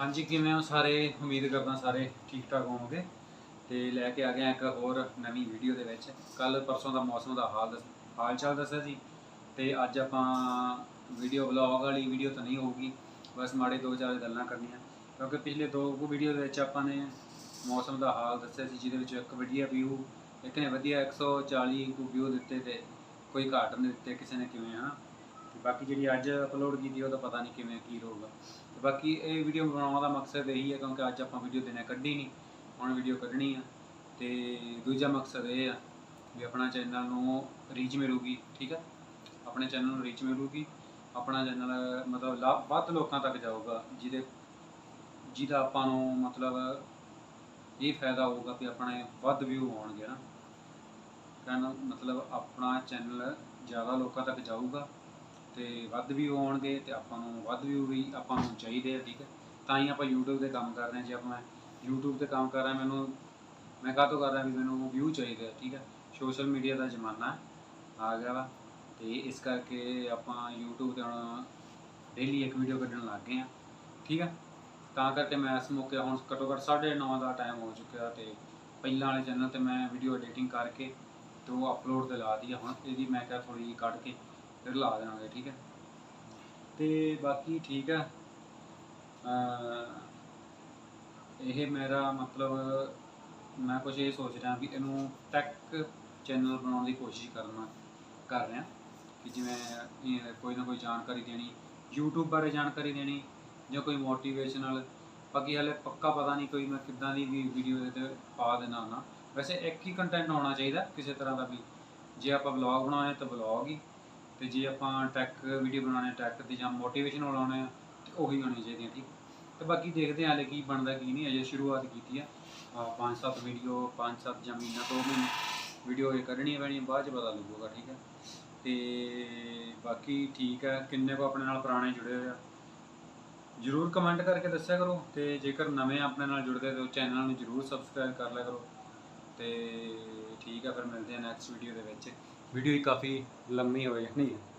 ਹਾਂਜੀ, ਕਿਵੇਂ ਹੋ ਸਾਰੇ? ਉਮੀਦ ਕਰਦਾ ਸਾਰੇ ਠੀਕ ਠਾਕ ਹੋਵੋਗੇ। ਤੇ ਲੈ ਕੇ ਆ ਗਿਆ ਇੱਕ ਹੋਰ ਨਵੀਂ ਵੀਡੀਓ ਦੇ ਵਿੱਚ। ਕੱਲ ਪਰਸੋਂ ਦਾ ਮੌਸਮ ਦਾ ਹਾਲ ਦੱਸ- ਹਾਲ ਚਾਲ ਦੱਸਿਆ ਸੀ। ਤੇ ਅੱਜ ਆਪਾਂ ਵੀਡੀਓ ਵਲੌਗ ਵਾਲੀ ਵੀਡੀਓ ਤਾਂ ਨਹੀਂ ਹੋਊਗੀ। ਬਸ ਮਾੜੇ ਦੋ ਚਾਰ ਗੱਲਾਂ ਕਰਨੀਆਂ। ਕਿਉਂਕਿ ਪਿਛਲੇ ਦੋ ਕੁ ਵੀਡੀਓ ਦੇ ਵਿੱਚ ਆਪਾਂ ਨੇ ਮੌਸਮ ਦਾ ਹਾਲ ਦੱਸਿਆ ਸੀ, ਜਿਹਦੇ ਵਿੱਚ ਇੱਕ ਵਧੀਆ ਵਿਊ ਇੱਕ ਨੇ ਵਧੀਆ 140 ਕੁ ਵਿਊ ਦਿੱਤੇ ਤੇ ਕੋਈ ਘਾਟ ਨਹੀਂ ਦਿੱਤੇ ਕਿਸੇ ਨੇ ਕਿਵੇਂ ਆ ਬਾਕੀ ਜਿਹੜੀ ਅੱਜ ਅਪਲੋਡ ਕੀਤੀ ਉਹਦਾ ਪਤਾ ਨਹੀਂ ਕਿਵੇਂ, ਕੀ ਰਹੂਗਾ ਤੇ ਬਾਕੀ ਇਹ ਵੀਡੀਓ ਬਣਾਉਣ ਦਾ ਮਕਸਦ ਇਹੀ ਹੈ ਕਿਉਂਕਿ ਅੱਜ ਆਪਾਂ ਵੀਡੀਓ ਦਿਨੇ ਕੱਢੀ ਨਹੀਂ ਹੁਣ ਵੀਡੀਓ ਕੱਢਣੀ ਆ। ਤੇ ਦੂਜਾ ਮਕਸਦ ਇਹ ਆ ਵੀ ਆਪਣਾ ਚੈਨਲ ਨੂੰ ਰੀਚ ਮਿਲੂਗੀ, ਠੀਕ ਆ? ਆਪਣੇ ਚੈਨਲ ਨੂੰ ਰੀਚ ਮਿਲੂਗੀ, ਆਪਣਾ ਚੈਨਲ ਮਤਲਬ ਲਾ- ਵੱਧ ਲੋਕਾਂ ਤੱਕ ਜਾਊਗਾ, ਜਿਹਦੇ, ਜਿਹਦਾ ਆਪਾਂ ਨੂੰ ਮਤਲਬ ਇਹ ਫਾਇਦਾ ਹੋਊਗਾ ਕਿ ਆਪਣੇ ਵੱਧ ਵਿਊ ਆਉਣਗੇ ਨਾ। ਕਹਿਣ ਮਤਲਬ ਆਪਣਾ ਚੈਨਲ ਜ਼ਿਆਦਾ ਲੋਕਾਂ ਤੱਕ ਜਾਊਗਾ ਤੇ ਵੱਧ ਵਿਊ ਆਉਣਗੇ ਤੇ ਆਪਾਂ ਨੂੰ ਵੱਧ ਵਿਊ ਵੀ ਆਪਾਂ ਨੂੰ ਚਾਹੀਦੇ ਆ, ਠੀਕ ਹੈ? ਤਾਂ ਹੀ ਆਪਾਂ YouTube ਤੇ ਕੰਮ ਕਰ ਰਹੇ ਹਾਂ। ਜੇ ਆਪਾਂ YouTube ਤੇ ਕੰਮ ਕਰ ਰਿਹਾ ਮੈਨੂੰ, ਮੈਂ ਕਾਹ ਤੋਂ ਕਰ ਰਿਹਾ ਵੀ ਮੈਨੂੰ ਵਿਊ ਚਾਹੀਦੇ ਆ, ਠੀਕ ਹੈ? ਸੋਸ਼ਲ ਮੀਡੀਆ ਦਾ ਜ਼ਮਾਨਾ ਆ ਗਿਆ ਵਾ ਤੇ ਇਸ ਕਰਕੇ ਆਪਾਂ YouTube ਤੇ ਹੁਣ ਡੇਲੀ ਇੱਕ ਵੀਡੀਓ ਕੱਢਣ ਲੱਗ ਗਏ ਆ ਠੀਕ ਹੈ? ਤਾਂ ਕਰਕੇ ਮੈਂ ਇਸ ਮੌਕੇ ਹੁਣ ਘੱਟੋ ਘੱਟ 9:30 ਦਾ ਟਾਈਮ ਹੋ ਚੁੱਕਿਆ ਤੇ ਪਹਿਲਾਂ ਵਾਲੇ ਚੈਨਲ ਤੇ ਮੈਂ ਵੀਡੀਓ ਐਡੀਟਿੰਗ ਕਰਕੇ ਤੇ ਉਹ ਅਪਲੋਡ ਤੇ ਲਾ ਦਿੱਤੀ ਆ। ਹੁਣ ਇਹਦੀ ਮੈਂ ਕਿਹਾ ਥੋੜੀ ਜਿਹੀ ਕੱਢ ਕੇ ਲਾ ਦੇਵਾਂਗੇ, ਠੀਕ ਹੈ? ਤੇ ਬਾਕੀ ਠੀਕ ਹੈ। ਇਹ ਮੇਰਾ ਮਤਲਬ ਮੈਂ ਕੁਝ ਇਹ ਸੋਚ ਰਿਹਾ ਵੀ ਇਹਨੂੰ ਟੈਕ ਚੈਨਲ ਬਣਾਉਣ ਦੀ ਕੋਸ਼ਿਸ਼ ਕਰਨਾ ਕਰ ਰਿਹਾ। ਕਿ ਜਿਵੇਂ ਕੋਈ ਨਾ ਕੋਈ ਜਾਣਕਾਰੀ ਦੇਣੀ, YouTube ਬਾਰੇ ਜਾਣਕਾਰੀ ਦੇਣੀ ਜਾਂ ਕੋਈ ਮੋਟੀਵੇਸ਼ਨਲ ਬਾਕੀ ਹਲੇ ਪੱਕਾ ਪਤਾ ਨਹੀਂ ਕੋਈ ਮੈਂ ਕਿੱਦਾਂ ਦੀ ਵੀ ਵੀਡੀਓ ਇਹਦੇ ਤੇ ਪਾ ਦੇਣਾ ਨਾ ਵੈਸੇ ਇੱਕ ਹੀ ਕੰਟੈਂਟ ਹੋਣਾ ਚਾਹੀਦਾ ਕਿਸੇ ਤਰ੍ਹਾਂ ਦਾ ਵੀ। ਜੇ ਆਪਾਂ ਵਲੌਗ ਬਣਾਉਣੇ ਤਾਂ ਵਲੌਗ ਹੀ। ਤੇ ਜੇ ਆਪਾਂ ਟੈਕ ਵੀਡੀਓ ਬਣਾਉਣੇ ਟੈਕ ਤੇ ਜਾਂ ਮੋਟੀਵੇਸ਼ਨ ਬਣਾਉਣੇ ਆ, ਤੇ ਉਹੀ ਹੋਣੀ ਚਾਹੀਦੀਆਂ, ਠੀਕ? ਤੇ ਬਾਕੀ ਦੇਖਦੇ ਹਾਂ ਹਲੇ ਕੀ ਬਣਦਾ, ਕੀ ਨਹੀਂ ਅਜੇ ਸ਼ੁਰੂਆਤ ਕੀਤੀ ਆ। ਆਹ ਪੰਜ ਸੱਤ ਵੀਡੀਓ ਪੰਜ ਸੱਤ ਜਾਂ ਮਹੀਨਾ, ਦੋ ਮਹੀਨੇ ਵੀਡੀਓ ਇਹ ਕੱਢਣੀ ਪੈਣੀ ਬਾਅਦ ਚ ਪਤਾ ਲੱਗੂਗਾ, ਠੀਕ ਹੈ ਤੇ ਬਾਕੀ ਠੀਕ ਹੈ ਕਿੰਨੇ ਕੋ ਆਪਣੇ ਨਾਲ ਪੁਰਾਣੇ ਜੁੜੇ ਹੋਏ ਆ। ਜਰੂਰ ਕਮੈਂਟ ਕਰਕੇ ਦੱਸਿਆ ਕਰੋ, ਤੇ ਜੇਕਰ ਨਵੇਂ ਆਪਣੇ ਨਾਲ ਜੁੜਦੇ ਤਾਂ ਚੈਨਲ ਨੂੰ ਜਰੂਰ ਸਬਸਕ੍ਰਾਈਬ ਕਰ ਲਿਆ ਕਰੋ। ਤੇ ਠੀਕ ਹੈ ਫਿਰ ਮਿਲਦੇ ਹਾਂ ਨੈਕਸਟ ਵੀਡੀਓ ਦੇ ਵਿੱਚ। ਵੀਡੀਓ ਹੀ ਕਾਫੀ ਲੰਮੀ ਹੋ ਜਾਣੀ ਹੈ